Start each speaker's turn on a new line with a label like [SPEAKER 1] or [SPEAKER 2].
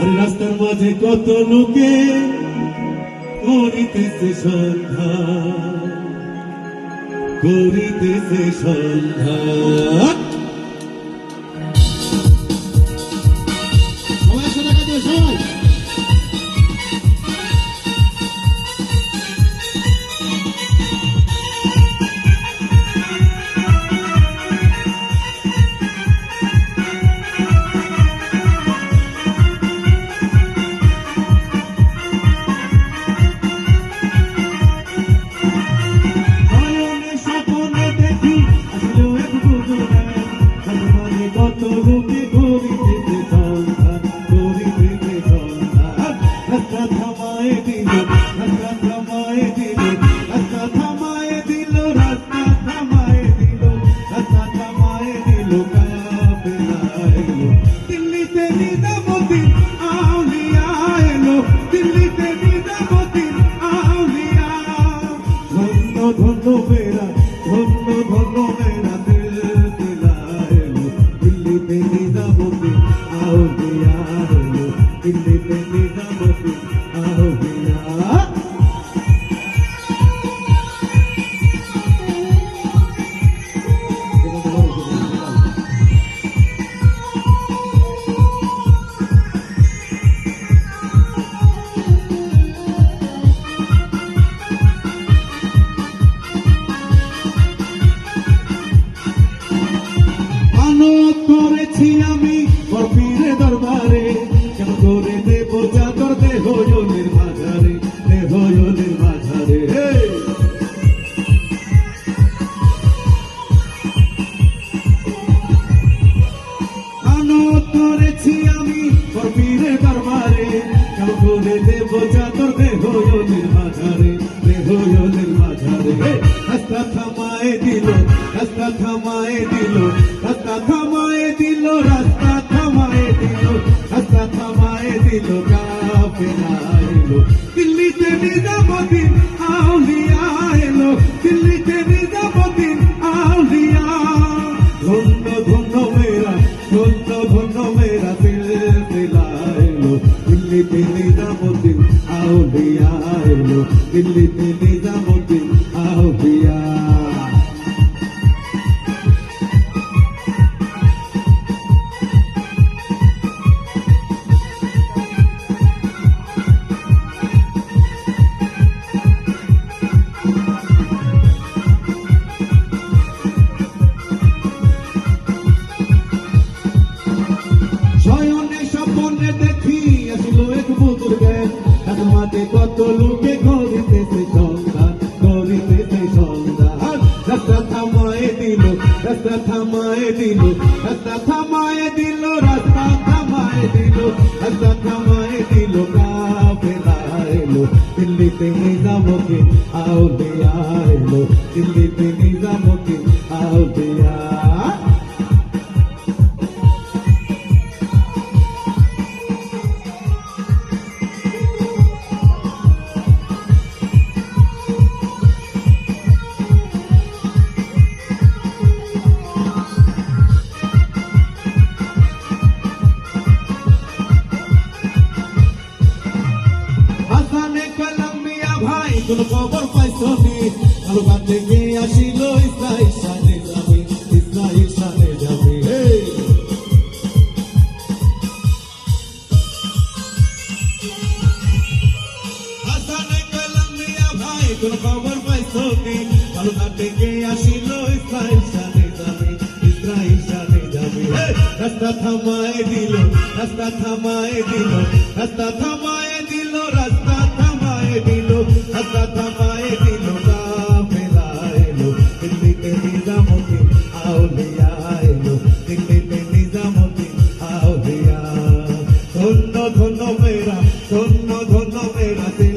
[SPEAKER 1] আর রাস্তার মাঝে কত লোকে করিতেছে সন্ধ্যা করিতেছে সন্ধ্যা। থামায় দিল রাস্তা থামায় ধন্য ধন্য করেছি আমি বরফিরে দরবারে কেন করে দেব চাদর দেহ জনের মাঝারে, দেহ জনের মাঝারে করেছি আমি বরফিরে দরবারে কেন করে দেব চাদর দেহ জনের মাঝারে, দেহ জনের মাঝারে! রাস্তা থামায় দিল, রাস্তা থামায় দিল দিল কাফেলা এলো দিল্লিতে নিজামুদ্দিন আউলিয়া এলো দিল্লিতে নিজামুদ্দিন আউলিয়া ধন্য ধন্য মেরা ধন্য ধন্য মেরা সিলসিলা এলো দিল্লিতে নিজামুদ্দিন আউলিয়া এলো দিল্লিতে নিজামুদ্দিন মাঝে কত লোকে করিতেছে সন্ধান করিতেছে সন্ধান রাস্তা থামায় দিল, রাস্তা থামায় দিল, রাস্তা থামায় দিল, রাস্তা থামায় দিল, রাস্তা থামায় দিল কাফেলা এলো দিল্লিতে নিজামুদ্দিন আউলিয়া এলো, দিল্লিতে নিজামুদ্দিন আউলিয়া। কোন খবর পাইছো নি? কালকা থেকে আসিল ইসরাইল সানে যাবে, ইসরাইল সানে যাবে কোন খবর পাইছো নি? কালকা থেকে আসিল ইসরাইল সানে যাবে, ইসরাইল সানে যাবে রাস্তা থামায় দিল, রাস্তা থামায় দিল, রাস্তা থামায় দিল। ধন্য